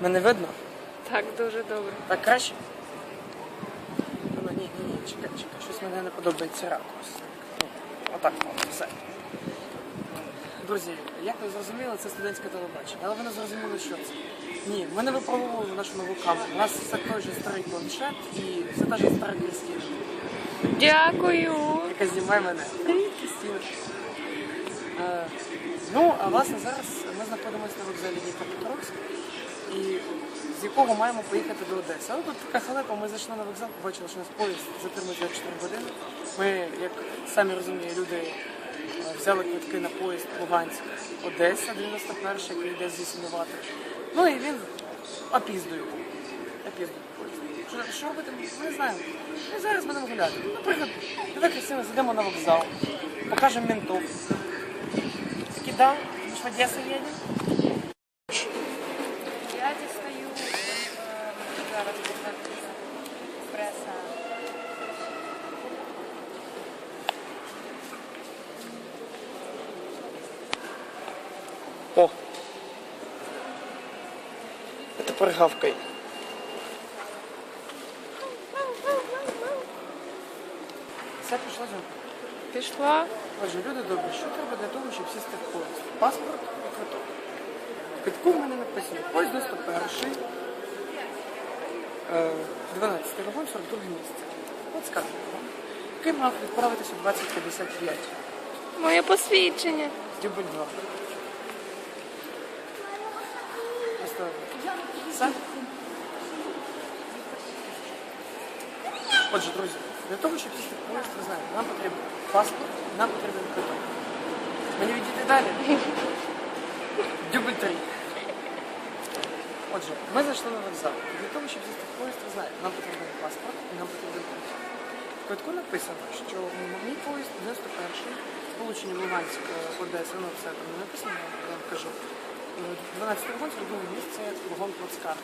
Мене видно? Так, дуже добре. Так краще? Ну, ні, ні, ні, чекай, чекай, щось мені не подобається ракурс. Ну, Отак, все. Друзі, як ви зрозуміли, це студентське телебачення, але ви не зрозуміли, що це. Ні, ми не випробували нашу нову камеру. У нас все той же старий планшет і все та ж стара Крістіна, Дякую. яка знімає мене. Привіт, Крістіна. Е, ну, а власне зараз ми знаходимося на вокзалі Дніпропетровськ, і з якого маємо поїхати до Одеси. Але тут така халепа, ми зайшли на вокзал, побачили, що у нас поїзд затримується 4 години. Ми, як самі розумні люди, взяли квитки на поїзд Луганськ Одеса 91 який йде зі Сінувати. Ну і він опіздує. Опіздує поїзд. Що, робити? Ми не знаємо. Ми зараз будемо гуляти. Наприклад, давай Кристина, зайдемо на вокзал, покажемо ментов. Такі, да, ми ж в Одесу їдемо. А. Все пішло Жень? Пішла. Отже, люди добрі, що треба для того, щоб сісти в поїзд? Паспорт і квиток. В квитку в мене написано поїзд 91, е, 12 вагон, 42 місце. От скажемо вам. Який мав відправитися о 2055. Моє посвідчення. Дубль 2. Просто все. Отже, друзі, для того, щоб поїзд, ви знаєте, нам потрібен паспорт, нам потрібен квиток. Мені відійти далі. Дубль 3. Отже, ми зайшли на вокзал. Для того, щоб сісти поїзд, ви знаєте, нам потрібен паспорт і нам потрібен квиток. В квитку написано, що мій поїзд 91 сполучення Луганськ Одеса, ну це там не написано, я вам кажу. Е, 12 вагон, другий місце вагон Плацкар.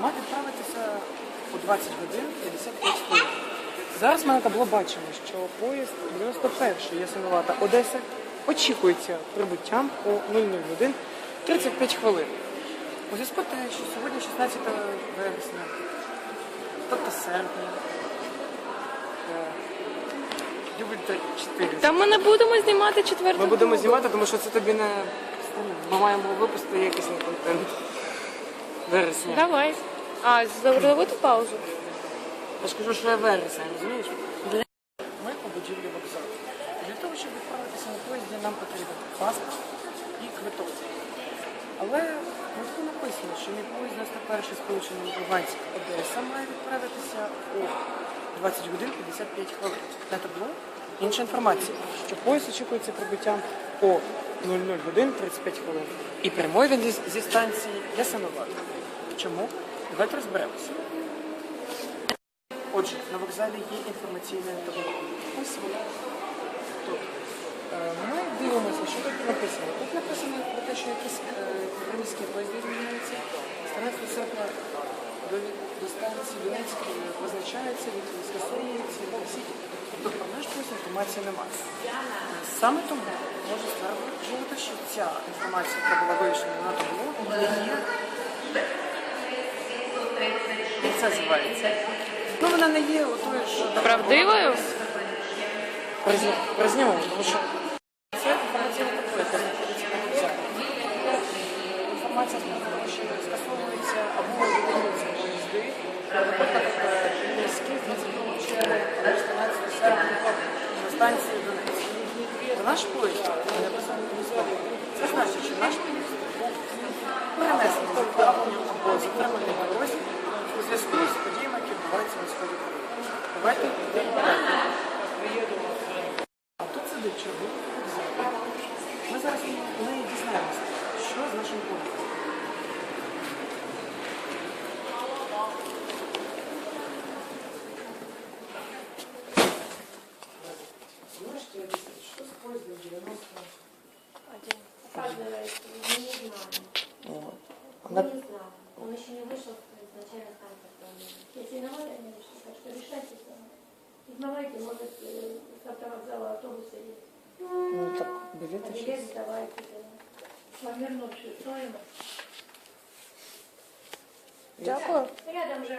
Мав відправитися о 20 годин 55 хвилин. Зараз ми на табло бачимо, що поїзд 91 Ясиновата Одеса очікується прибуттям о 00 годин 35 хвилин. У зв'язку те, що сьогодні 16 вересня, тобто серпня, е, 4. Та ми не будемо знімати четверту. Ми будемо знімати, тому що це тобі не. Ми маємо випустити якісний контент. Вересня. Давай. А, зробити паузу. Я ж кажу, що я вересня, розумієш? Ми по будівлі вокзалу. Для того, щоб відправитися на поїзді, нам потрібен паспорт і квиток. Але в квитку написано, що мій поїзд 91 сполучений Луганськ Одеса має відправитися о 20 годин 55 хвилин. На табло інша інформація, що поїзд очікується прибуттям о 00 годин 35 хвилин. І прямой він зі, зі станції Ясиноват. Чому? Давайте розберемося. Отже, на вокзалі є інформаційне табло. Ось воно. Тут. Е, Ми дивимося, що тут написано. Тут написано про те, що якісь е, приміські поїзди зміняються. З 13 серпня до, до станції Донецької призначаються, від скасовуються, і всі. Тобто про наш інформації немає. Саме тому можу стверджувати, що ця інформація, яка була вивішена на табло, є як це називається? Ну, вона не є отою, що Правдивою? Призніму, тому що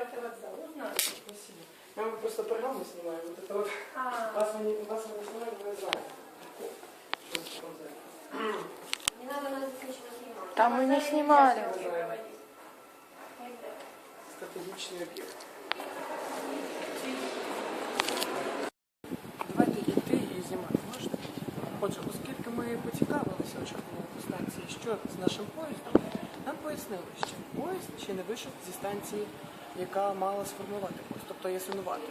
автовокзал, узнаю. Спасибо. Я вам просто программу снимаю. Вот это вот. А, Вас мы не, вас мы не снимаем, вы знаете. не надо нас ничего снимать. Там мы не Автовокзале снимали. нельзя говорить. Нельзя. Стратегічний об'єкт. Давайте йти і знімати можна? Отже, оскільки ми поцікавилися у черговому станції, що з нашим поїздом, нам пояснили, що поїзд ще не вийшов зі станції, яка мала сформувати поїзд, тобто ясинувати.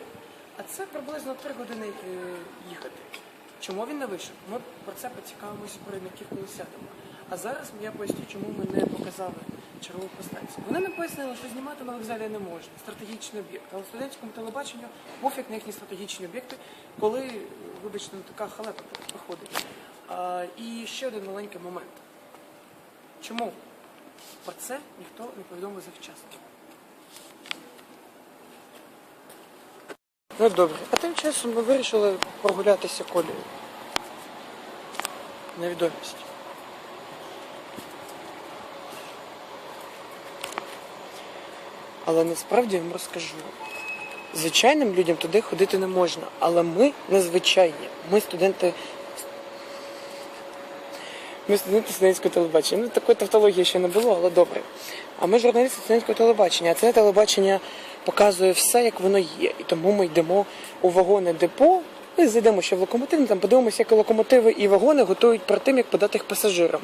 А це приблизно три години їхати. Чому він не вийшов? Ми про це поцікавимося провідників, коли сядемо. А зараз я поясню, чому ми не показали чергову станцію. Вони нам пояснили, що знімати на вокзалі не можна. Стратегічний об'єкт. Але студентському телебаченню пофіг на їхні стратегічні об'єкти, коли, вибачте, така халепа проходить. А, і ще один маленький момент. Чому про це ніхто не повідомив завчасно? Ну добре. А тим часом ми вирішили прогулятися колією. Невідомість. Але насправді я вам розкажу. Звичайним людям туди ходити не можна, але ми незвичайні. Ми студенти. Ми студенти студентського телебачення. Ну, такої тавтології ще не було, але добре. А ми журналісти студентського телебачення. А це телебачення показує все, як воно є. І тому ми йдемо у вагони депо. Ми зайдемо ще в локомотив, там подивимося, як локомотиви і вагони готують перед тим, як подати їх пасажирам.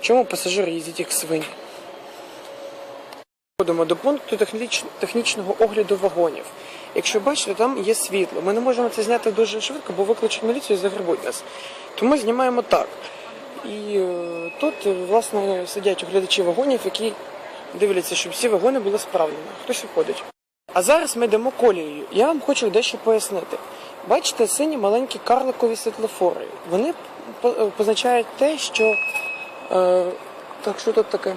Чому пасажири їздять як свині? Ходимо до пункту техніч- технічного огляду вагонів. Якщо бачите, там є світло. Ми не можемо це зняти дуже швидко, бо викличуть міліцію і загребуть нас. Тому знімаємо так. І е, тут, е, власне, сидять оглядачі вагонів, які дивляться, щоб всі вагони були справними. Хтось виходить. А зараз ми йдемо колією. Я вам хочу дещо пояснити. Бачите, сині маленькі карликові світлофори. Вони позначають те, що. Е, так, що тут таке?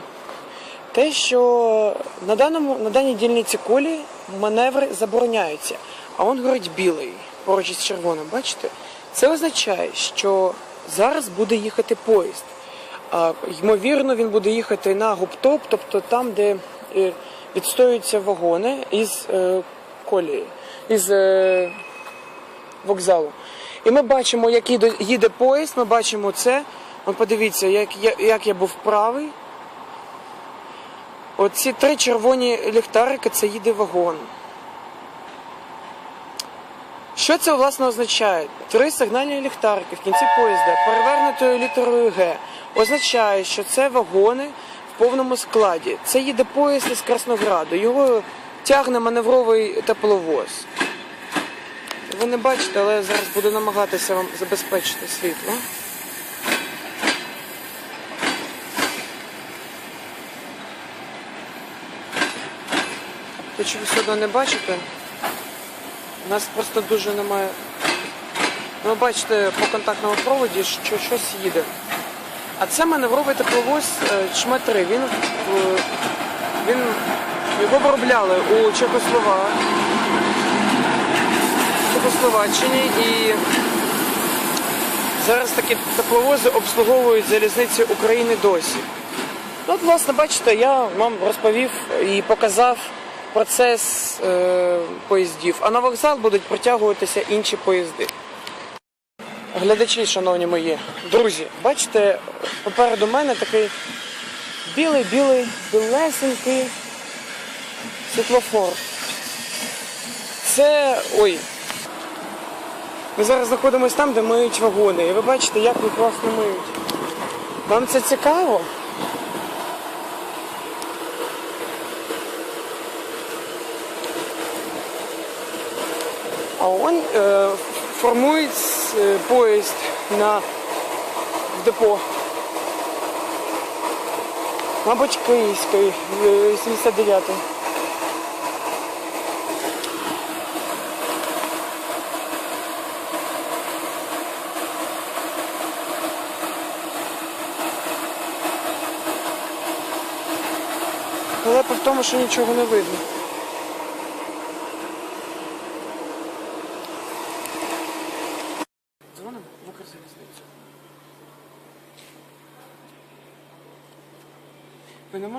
те, що на даному на даній дільниці колії маневри забороняються. А он горить білий поруч із червоним. Бачите? Це означає, що зараз буде їхати поїзд. Ймовірно, він буде їхати на губтоп, тобто там, де е, відстоюються вагони із е, колії, із е, вокзалу. І ми бачимо, як їде поїзд, ми бачимо це. От подивіться, як, я- як я був правий. Оці три червоні ліхтарики це їде вагон. Що це власне означає? Три сигнальні ліхтарики в кінці поїзда перевернутою літерою Г означає, що це вагони в повному складі. Це їде поїзд із Краснограду. Його тягне маневровий тепловоз. Ви не бачите, але я зараз буду намагатися вам забезпечити світло. Те, ви одно не бачите, у нас просто дуже немає. Ну, Ви бачите по контактному проводі, що щось їде. А це маневровий тепловоз Чма-3. Він, е, він його виробляли у Чехослова... Чехословаччині і зараз такі тепловози обслуговують залізниці України досі. Ну, от, власне, бачите, я вам розповів і показав процес е, поїздів, а на вокзал будуть притягуватися інші поїзди. Глядачі, шановні мої, друзі, бачите, попереду мене такий білий, білий, білесенький світлофор. Це. ой. Ми зараз знаходимося там, де миють вагони. І ви бачите, як їх класно миють. Вам це цікаво? А он е, формує е, поїзд на депо. Мабуть, Київський, е, 79-й. Але в тому, що нічого не видно.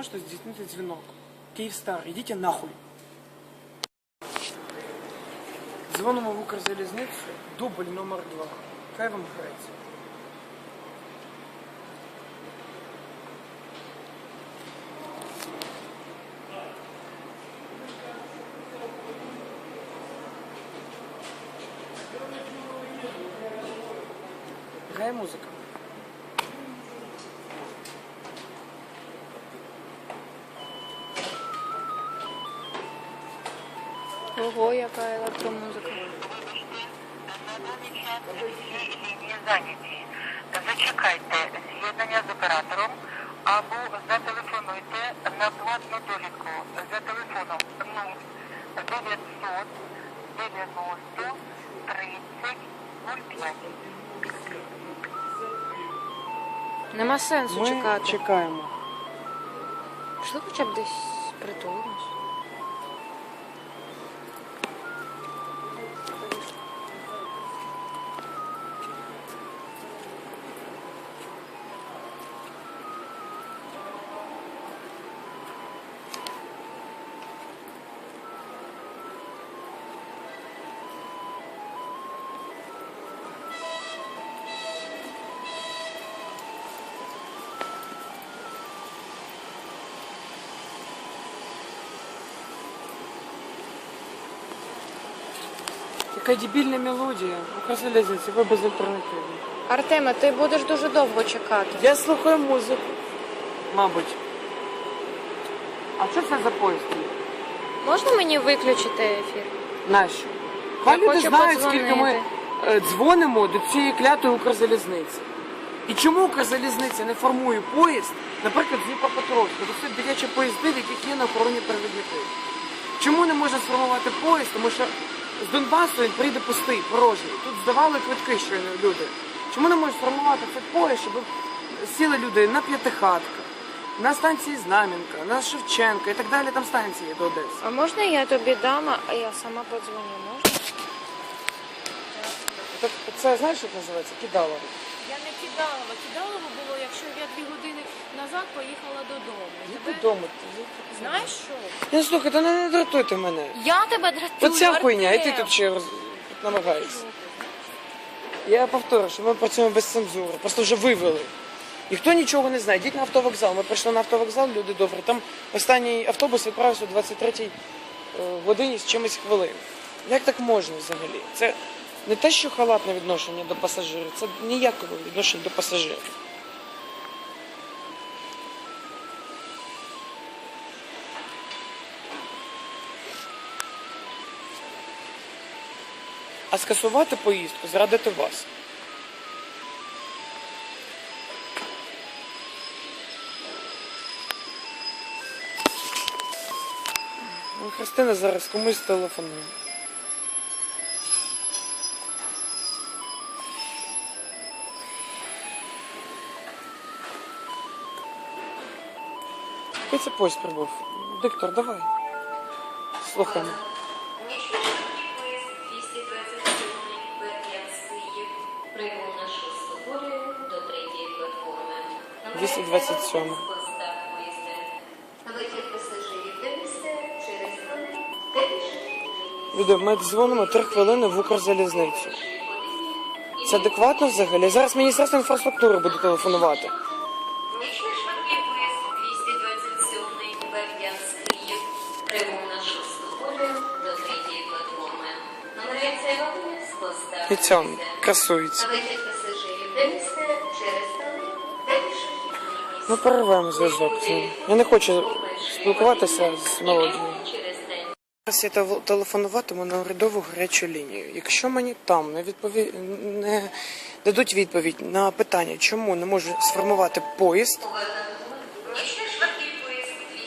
Ви не можете здійснити дзвінок. Київстар, ідіть нахуй. Дзвонимо в Укрзалізницю, дубль номер 2. Хай вам грається. Грає музика. Ого, яка електромузика. Зайняті. Зачекайте з'єднання з оператором або зателефонуйте на платну довідку за телефоном 0900 90 30 05. Нема сенсу Ми чекати. чекаємо. Пішли хоча б десь притулимось. Яка дебільна мелодія. Укрзалізниці, ви без альтернативи. Артеме, ти будеш дуже довго чекати. Я слухаю музику. Мабуть. А що це за поїзд? Можна мені виключити ефір? Нащо? Хай люди хочу знають, скільки ми подзвонити. е, дзвонимо до цієї клятої Укрзалізниці. І чому Укрзалізниця не формує поїзд, наприклад, з Дніпропетровська, бо це дитячі поїзди, в яких є на охороні перевідників. Чому не можна сформувати поїзд? Тому що з Донбасу він прийде пустий, порожній. Тут здавали квитки щойно люди. Чому не можуть сформувати цей поїзд, щоб сіли люди на п'ятихатках, на станції Знам'янка, на Шевченка і так далі, там станції до Одеси. А можна я тобі дам, а я сама подзвоню, можна? Так це знаєш, як називається? Кидало. Я не кидалова. Кидалова було, якщо я дві години назад поїхала додому. Іди додому. Знаєш що? Я слухай, та не, не дратуйте мене. Я тебе дратую. Оця хуйня, і ти Артем. тут ще роз... намагаєшся. Я повторю, що ми працюємо без цензури, просто вже вивели. Ніхто нічого не знає. Йдіть на автовокзал. Ми прийшли на автовокзал, люди добрі. Там останній автобус відправився о 23-й е, годині з чимось хвилин. Як так можна взагалі? Це не те, що халатне відношення до пасажирів, це ніякого відношення до пасажирів. А скасувати поїздку, зрадити вас. Ну, Христина зараз комусь телефонує. Поїзд прибув? Диктор, давай. Слухаємо. 227. Люди, ми дзвонимо три хвилини в Укрзалізницю. Це адекватно взагалі? Зараз Міністерство інфраструктури буде телефонувати. І цьому красується. Ми перервемо зв'язок. Я не хочу спілкуватися з день. Зараз я тел- телефонуватиму на урядову гарячу лінію. Якщо мені там не відпові... не дадуть відповідь на питання, чому не можу сформувати поїзд,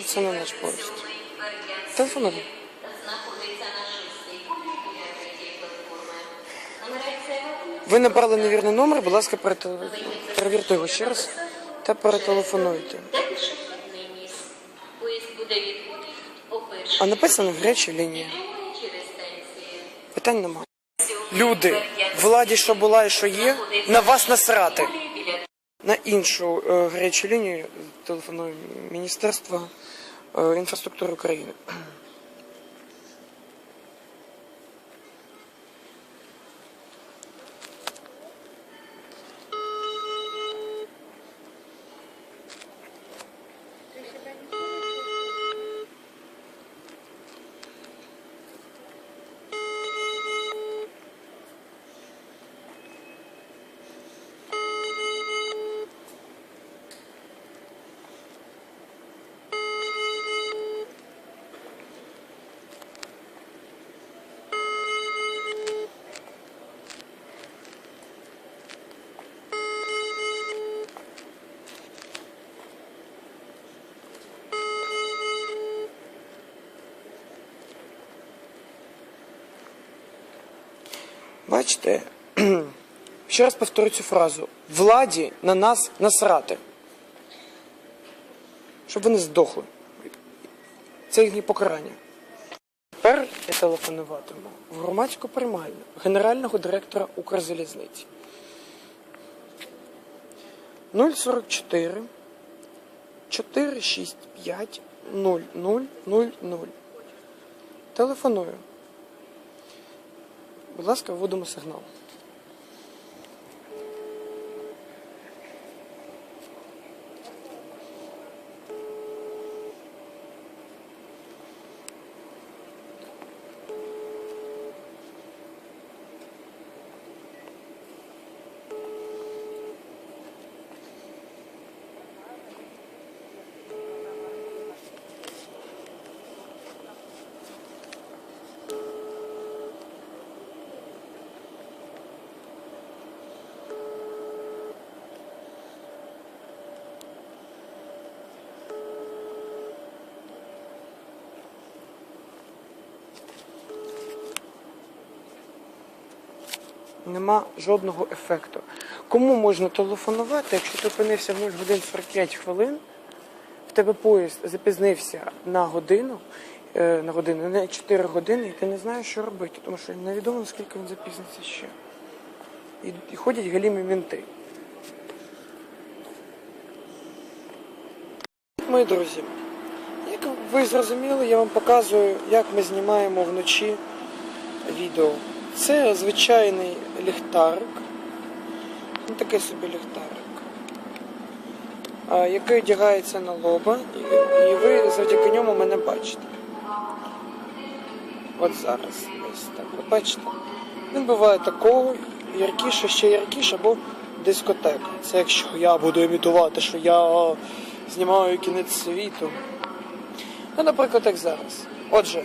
це не наш поїзд. 227 Телефонуй. знаходиться на шостій колії біля третьої платформи. Номерація вагонів Ви набрали невірний номер, будь ласка, перевірте його ще раз та перетелефонуйте. А написано гаряча лінія. через станцію. Питань немає. Люди, владі, що була і що є, на вас насрати. На іншу е, гарячу лінію телефоную міністерство е, інфраструктури України. Бачите, ще раз повторю цю фразу: владі на нас насрати. Щоб вони здохли. Це їхнє покарання. Тепер я телефонуватиму в громадську приймальню генерального директора Укрзалізниці. 044 465 0000. Телефоную. Будь ласка, вводимо сигнал. Нема жодного ефекту. Кому можна телефонувати, якщо ти опинився в 0 годин 45 хвилин, в тебе поїзд запізнився на годину, е, на годину, не 4 години, і ти не знаєш, що робити, тому що невідомо, наскільки він запізниться ще. І ходять галімі мінти. Мої друзі, як ви зрозуміли, я вам показую, як ми знімаємо вночі відео. Це звичайний ліхтарик. Ну, такий собі ліхтарик. Який одягається на лоба, і, ви завдяки ньому мене бачите. От зараз. Ось так. От бачите? Він буває такого, яркіше, ще яркіше, або дискотека. Це якщо я буду імітувати, що я знімаю кінець світу. Ну, наприклад, як зараз. Отже,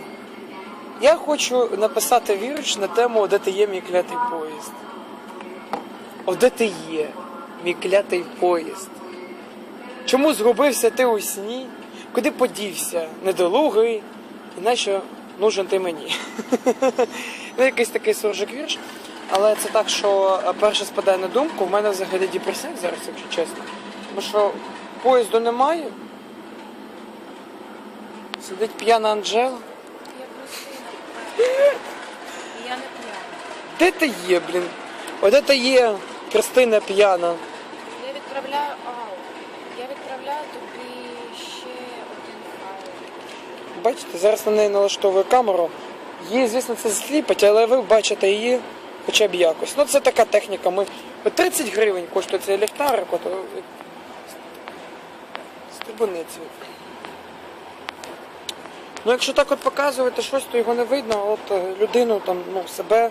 я хочу написати вірш на тему Де ти є мій клятий поїзд. О, де ти є, мій клятий поїзд? Чому згубився ти у сні? Куди подівся недолугий? І нащо нужен ти мені? ну, якийсь такий суржик вірш. Але це так, що перше спадає на думку, в мене взагалі депресняк зараз, якщо чесно. Тому що поїзду немає. Сидить п'яна Анжела. Я не п'яна. Де ти є, блін? О, де ти є, Кристина п'яна? Я відправляю ау. Я відправляю тобі ще один файл. Бачите, зараз на неї налаштовую камеру. Її, звісно, це сліпить, але ви бачите її хоча б якось. Ну, це така техніка. Ми... От 30 гривень коштує цей ліхтарик, от е, стрибуниці. Ну, якщо так от показувати щось, то його не видно, от е, людину там, ну, себе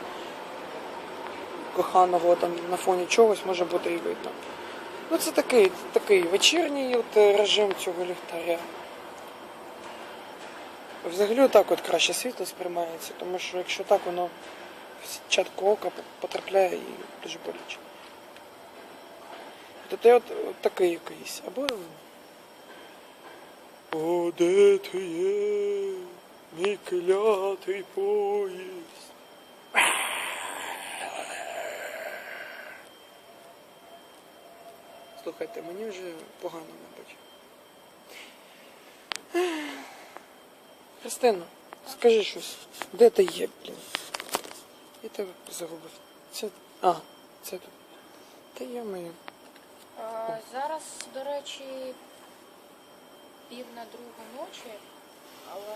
коханого там на фоні чогось може бути і видно. Ну, це такий, такий вечірній от, е, режим цього ліхтаря. Взагалі так от краще світло сприймається, тому що якщо так воно в сітчатку ока потрапляє і дуже боляче. Тобто от, от такий якийсь. Або. О, де ти є, мій клятий поїзд. Слухайте, мені вже погано, мабуть. Христина, скажи щось. Де ти є, блін? Я тебе загубив. Це. А, це тут. Та я моє. Зараз, до речі, пів на другу ночі, але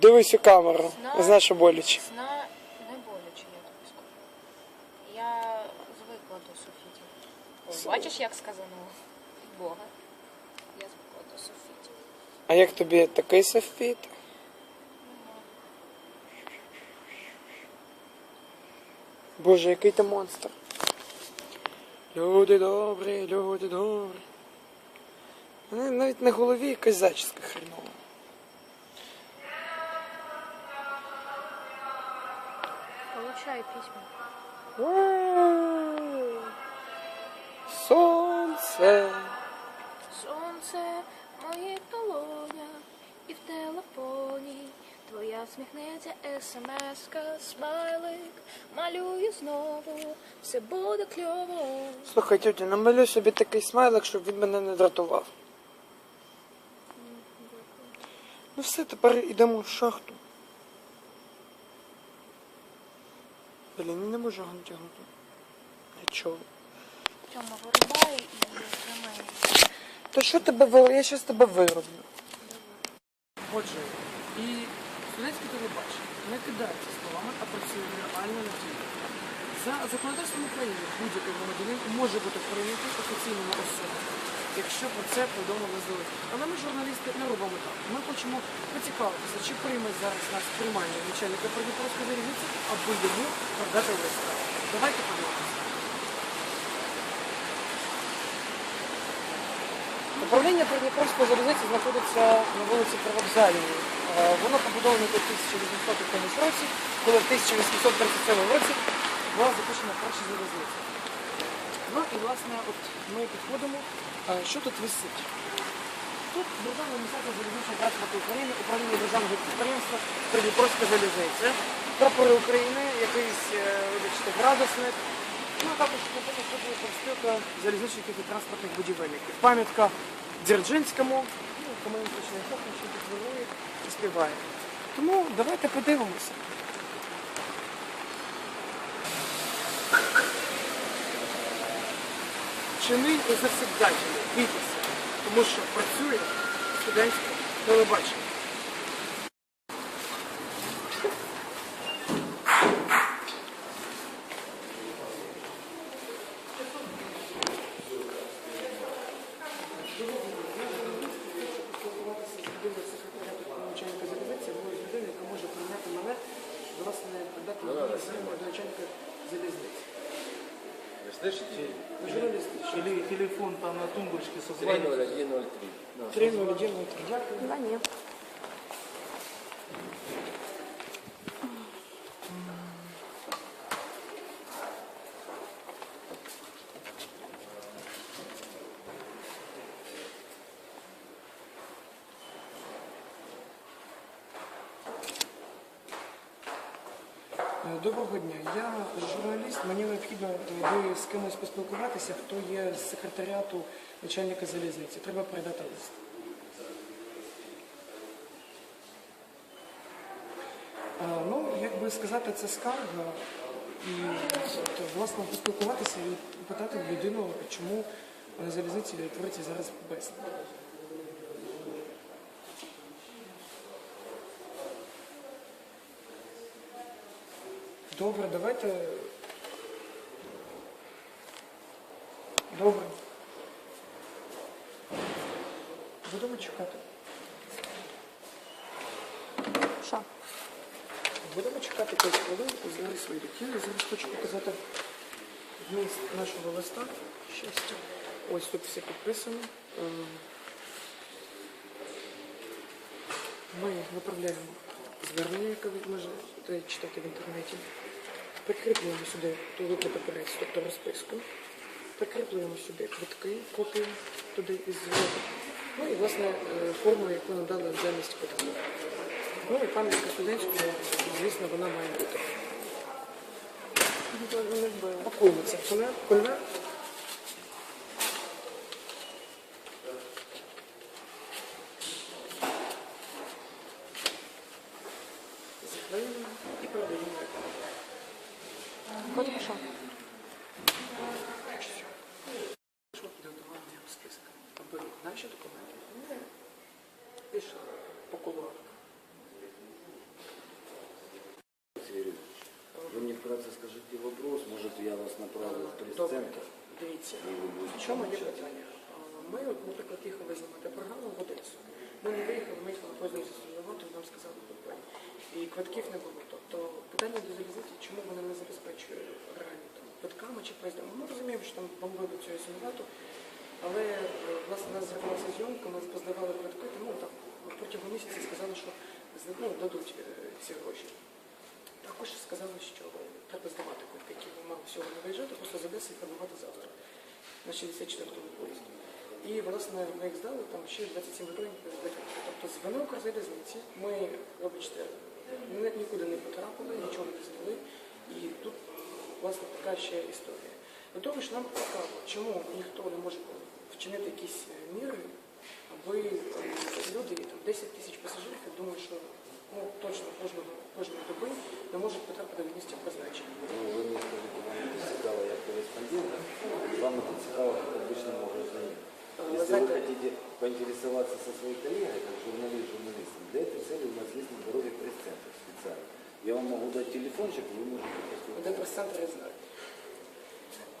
Дивись у камеру. Знаю. Знаєш, що боляче. сна не боляче, я тобі скажу. Я звикла до софітів. Ось, бачиш, як сказано від Бога. Я звикла до софітів. А як тобі такий софіт? Боже, який ти монстр. Люди добрі, люди добрі. Навіть на голові якась зачіска хренова. Получай письма. Сонце. Сонце моїй долоня і в телефоні. Твоя сміхнеться смс-ка, смайлик, малюю знову, все буде кльово. Слухай, тютя, намалюй собі такий смайлик, щоб він мене не дратував. Ну все, тепер йдемо в шахту. Блін, не можу його натягнути. Нічого. Тьома, вирубай і тримай. То що тебе вир... Я щас тебе вироблю. Отже, і студентське телебачення не кидається словами, а працює реально на дії. За законодавством України будь-який громадянин може бути прийнятий офіційними особами, якщо про це повідомили здалека. Але ми, журналісти, не робимо так. Ми хочемо поцікавитися, чи прийме зараз нас приймальний начальника Придніпровської залізниці, аби йому продати листа. Давайте подивимося. Управління Придніпровської залізниці знаходиться на вулиці Привокзальній. Е, Воно побудоване у 1800 році, коли в 1837 році була запущена перша залізниця. Ну і власне от ми підходимо. Що тут висить? Тут Державна адміністрація залізничного транспорту України, управління державного підприємства Придніпровська залізниця, прапори України, якийсь, е, вибачте, градусник. Ну, а також профспілка залізничників і транспортних будівельників. Пам'ятка Дзержинському, ну, комуністичний хохне, що тут вирує і співає. Тому давайте подивимося. Чини і завсігдачини, бійтеся, тому що працює студентське телебачення. начальника залізниці, або з людини, яка може прийняти мене, власне, дати мені своєму до начальника залізниці. Слышите? Ви журналісти. Теле- телефон там на тумбочке со 30103. 30103. Дякую. Да ні. Е, Доброго дня. Я журналіст. Мені необхідно е, би з кимось поспілкуватися, хто є з секретаріату начальника залізниці. Треба передати лист. Е, Ну, як би сказати, це скарга. І от, власне поспілкуватися і питати людину, чому на залізниці твориться зараз безлад. Добре, давайте. Добре. Будемо чекати. Що? Будемо чекати 5 хвилин, зараз свої дитини. Зараз хочу показати вміст нашого листа. Щастя. Ось тут все підписано. Ем, Ми направляємо звернення, яке ви можете читати в інтернеті. Прикріплюємо сюди ту виплату операцію, тобто розписку. Прикріплюємо сюди квитки, копію туди із зверху. Ну і власне е, форму, яку надали замість квитків. Ну і пам'ятка студентського, звісно, вона має бути. Пакуємо це в конверт. пішли по кулуарах. Вы мне вкратце скажіть вопрос, может я вас направлю в пресс-центр? Дивіться, і в чому є питання? Ми, наприклад, їхали знімати програму в Одесу. Ми не виїхали, ми їхали поздно роботу, нам сказали купити. І квитків не було. Тобто питання до залізниці, чому вони не забезпечують реально квитками чи поїздами. Ми розуміємо, що там бомбили цю сім'яту, але е, власне у нас зірвалася зйомка, нас поздавали квитки, тому там протягом місяця сказали, що ну, дадуть е, ці гроші. Також сказали, що треба здавати квитки, які ми мали всього не виїжджати, просто з Одеси і прибувати завтра на 64-му поїзді. І, власне, ми їх здали, там ще 27 гривень. Тобто з вини Укрзалізниці ми, вибачте, нікуди не потрапили, нічого не здали. І тут, власне, така ще історія. До того ж, нам цікаво, чому ніхто не може вчинити якісь е, міри, аби е, люди, там 10 тисяч пасажирів, я думаю, що ну, точно кожного, кожної доби не можуть потрапити в місця призначення. Ну, вы мне скажите, вам это цікаво як кореспондент, и вам это цікаво как обычному гражданину. Э, Если вы знаете- хотите поинтересоваться со своей коллегой, как журналист журналистом, для этой цели у нас есть на дороге пресс-центр специально. Я вам могу дать телефончик, вы можете Один поспілкуватися. прес-центр я знаю.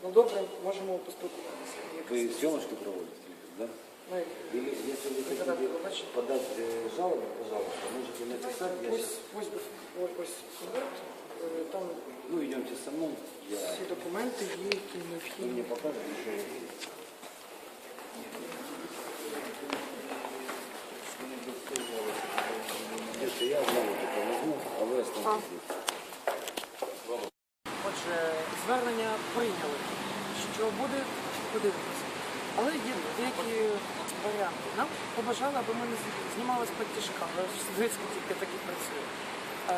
Ну добре, можемо поспілкуватися. Вы съемочки проводите, да? Ми, Или если вы Вы когда хотите побачите? подать э, жалобу, пожалуйста, можете написать, я ось, сейчас... ось, ось, ось конверт, е, там Ну, идемте со мной, я... всі документи є, які Вы мне необхідні. покажете, что у вас есть. Если я знаю, это возьму, а вы останетесь здесь. Отже, звернення прийняли, що буде, подивимося. Нам побажали, аби ми не знімали з-під тяжка, але ж тільки так і працює. Е,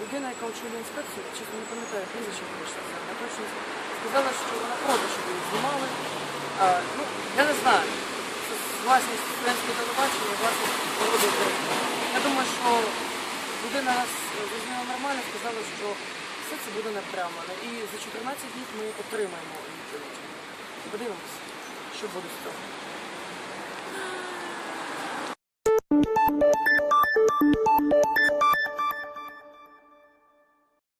людина, яка очолює інспекцію, чесно не пам'ятаю, прізвище вийшло, я точно сказала, що вона проти, щоб її знімали. Е, ну, я не знаю. Це власність студентського телебачення, власність народу України. Я думаю, що людина нас зрозуміла нормально, сказала, що все це буде напрямлено. І за 14 днів ми отримаємо відповідь. Подивимося, що буде з цього.